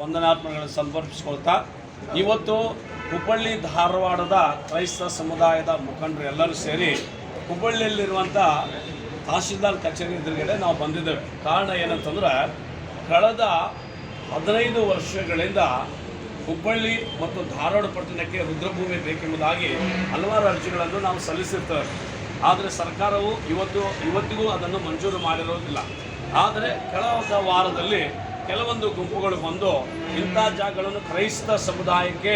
ವಂದನಾತ್ಮಗಳನ್ನು ಸಂಪರ್ಪಿಸ್ಕೊಳ್ತಾ ಇವತ್ತು ಹುಬ್ಬಳ್ಳಿ ಧಾರವಾಡದ ಕ್ರೈಸ್ತ ಸಮುದಾಯದ ಮುಖಂಡರು ಎಲ್ಲರೂ ಸೇರಿ ಹುಬ್ಬಳ್ಳಿಯಲ್ಲಿರುವಂಥ ತಹಶೀಲ್ದಾರ್ ಕಚೇರಿ ಎದುರುಗಡೆ ನಾವು ಬಂದಿದ್ದೇವೆ. ಕಾರಣ ಏನಂತಂದ್ರೆ, ಕಳೆದ ಹದಿನೈದು ವರ್ಷಗಳಿಂದ ಹುಬ್ಬಳ್ಳಿ ಮತ್ತು ಧಾರವಾಡ ಪಟ್ಟಣಕ್ಕೆ ರುದ್ರಭೂಮಿ ಬೇಕೆಂಬುದಾಗಿ ಹಲವಾರು ಅರ್ಜಿಗಳನ್ನು ನಾವು ಸಲ್ಲಿಸಿರ್ತೇವೆ. ಆದರೆ ಸರ್ಕಾರವು ಇವತ್ತು, ಇವತ್ತಿಗೂ ಅದನ್ನು ಮಂಜೂರು ಮಾಡಿರೋದಿಲ್ಲ. ಆದರೆ ಕಳೆದ ವಾರದಲ್ಲಿ ಕೆಲವೊಂದು ಗುಂಪುಗಳು ಬಂದು ಇಂಥ ಜಾಗಗಳನ್ನು ಕ್ರೈಸ್ತ ಸಮುದಾಯಕ್ಕೆ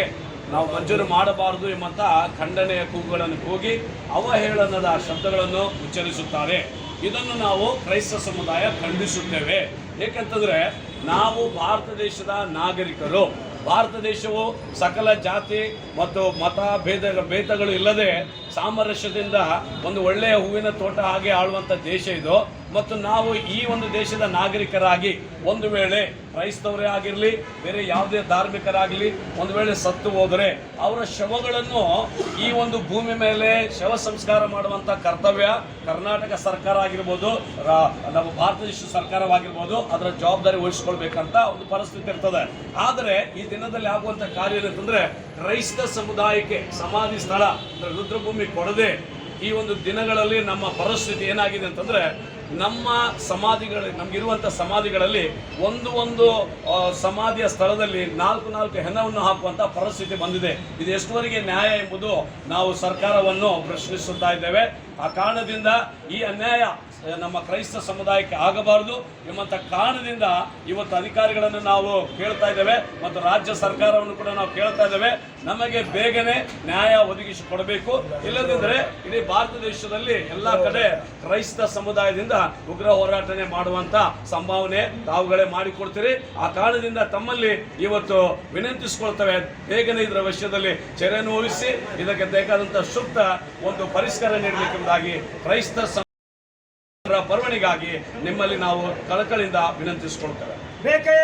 ನಾವು ಮಂಜೂರು ಮಾಡಬಾರದು ಎಂಬಂತ ಖಂಡನೆಯ ಕೂಗುಗಳನ್ನು ಕೂಗಿ ಅವಹೇಳನದ ಶಬ್ದಗಳನ್ನು ಉಚ್ಚರಿಸುತ್ತಾರೆ. ಇದನ್ನು ನಾವು ಕ್ರೈಸ್ತ ಸಮುದಾಯ ಖಂಡಿಸುತ್ತೇವೆ. ಏಕೆಂತಂದರೆ ನಾವು ಭಾರತ ದೇಶದ ನಾಗರಿಕರು. ಭಾರತ ದೇಶವು ಸಕಲ ಜಾತಿ ಮತ್ತು ಮತ ಭೇದ ಭೇದಗಳು ಇಲ್ಲದೆ ಸಾಮರಸ್ಯದಿಂದ ಒಂದು ಒಳ್ಳೆಯ ಹೂವಿನ ತೋಟ ಹಾಗೆ ಆಳುವಂಥ ದೇಶ ಇದು. ಮತ್ತು ನಾವು ಈ ಒಂದು ದೇಶದ ನಾಗರಿಕರಾಗಿ ಒಂದು ವೇಳೆ ಕ್ರೈಸ್ತವರೇ ಆಗಿರಲಿ, ಬೇರೆ ಯಾವುದೇ ಧಾರ್ಮಿಕರಾಗಲಿ ಒಂದು ವೇಳೆ ಸತ್ತು ಹೋದರೆ ಅವರ ಶವಗಳನ್ನು ಈ ಒಂದು ಭೂಮಿ ಮೇಲೆ ಶವ ಸಂಸ್ಕಾರ ಮಾಡುವಂಥ ಕರ್ತವ್ಯ ಕರ್ನಾಟಕ ಸರ್ಕಾರ ಆಗಿರ್ಬೋದು ನಮ್ಮ ಭಾರತ ದೇಶ ಸರ್ಕಾರವಾಗಿರ್ಬೋದು, ಅದರ ಜವಾಬ್ದಾರಿ ವಹಿಸ್ಕೊಳ್ಬೇಕಂತ ಒಂದು ಪರಿಸ್ಥಿತಿ ಇರ್ತದೆ. ಆದರೆ ಈ ದಿನದಲ್ಲಿ ಆಗುವಂಥ ಕಾರ್ಯ ಏನಂತಂದ್ರೆ, ಕ್ರೈಸ್ತ ಸಮುದಾಯಕ್ಕೆ ಸಮಾಧಿ ಸ್ಥಳ ಅಂದ್ರೆ ರುದ್ರಭೂಮಿ ಕೊಡದೆ ಈ ಒಂದು ದಿನಗಳಲ್ಲಿ ನಮ್ಮ ಪರಿಸ್ಥಿತಿ ಏನಾಗಿದೆ ಅಂತಂದ್ರೆ ನಮ್ಮ ಸಮಾಧಿಗಳು ನಮಗಿರುವಂಥ ಸಮಾಧಿಗಳಲ್ಲಿ ಒಂದು ಒಂದು ಸಮಾಧಿಯ ಸ್ಥಳದಲ್ಲಿ ನಾಲ್ಕು ನಾಲ್ಕು ಹೆಣವನ್ನು ಹಾಕುವಂಥ ಪರಿಸ್ಥಿತಿ ಬಂದಿದೆ. ಇದು ಎಷ್ಟುವರೆಗೆ ನ್ಯಾಯ ಎಂಬುದು ನಾವು ಸರ್ಕಾರವನ್ನು ಪ್ರಶ್ನಿಸುತ್ತಾ ಇದ್ದೇವೆ. ಆ ಕಾರಣದಿಂದ ಈ ಅನ್ಯಾಯ ನಮ್ಮ ಕ್ರೈಸ್ತ ಸಮುದಾಯಕ್ಕೆ ಆಗಬಾರದು ಎಂಬಂಥ ಕಾರಣದಿಂದ ಇವತ್ತು ಅಧಿಕಾರಿಗಳನ್ನು ನಾವು ಕೇಳ್ತಾ ಇದ್ದೇವೆ ಮತ್ತು ರಾಜ್ಯ ಸರ್ಕಾರವನ್ನು ಕೂಡ ನಾವು ಕೇಳ್ತಾ ಇದ್ದೇವೆ. ನಮಗೆ ಬೇಗನೆ ನ್ಯಾಯ ಒದಗಿಸಿ ಕೊಡಬೇಕು ಇಲ್ಲದಿದ್ದರೆ ಇಡೀ ಭಾರತ ದೇಶದಲ್ಲಿ ಎಲ್ಲ ಕಡೆ ಕ್ರೈಸ್ತ ಸಮುದಾಯದಿಂದ ಉಗ್ರ ಹೋರಾಟನೆ ಮಾಡುವಂತ ಸಂಭಾವನೆ ತಾವುಗಳೇ ಮಾಡಿಕೊಡ್ತೀರಿ. ಆ ಕಾರಣದಿಂದ ತಮ್ಮಲ್ಲಿ ಇವತ್ತು ವಿನಂತಿಸಿಕೊಳ್ತವೆ. ಬೇಗನೆ ಇದರ ವಿಷಯದಲ್ಲಿ ಚೆರೆ ನೋವಿಸಿ ಇದಕ್ಕೆ ಬೇಕಾದಂಥ ಸೂಕ್ತ ಒಂದು ಪರಿಷ್ಕಾರ ನೀಡಬೇಕೆಂಬುದಾಗಿ ಕ್ರೈಸ್ತ ಬರವಣಿಗಾಗಿ ನಿಮ್ಮಲ್ಲಿ ನಾವು ಕಳಕಳಿಯಿಂದ ವಿನಂತಿಸಿಕೊಳ್ತೇವೆ. ಬೇಕೇ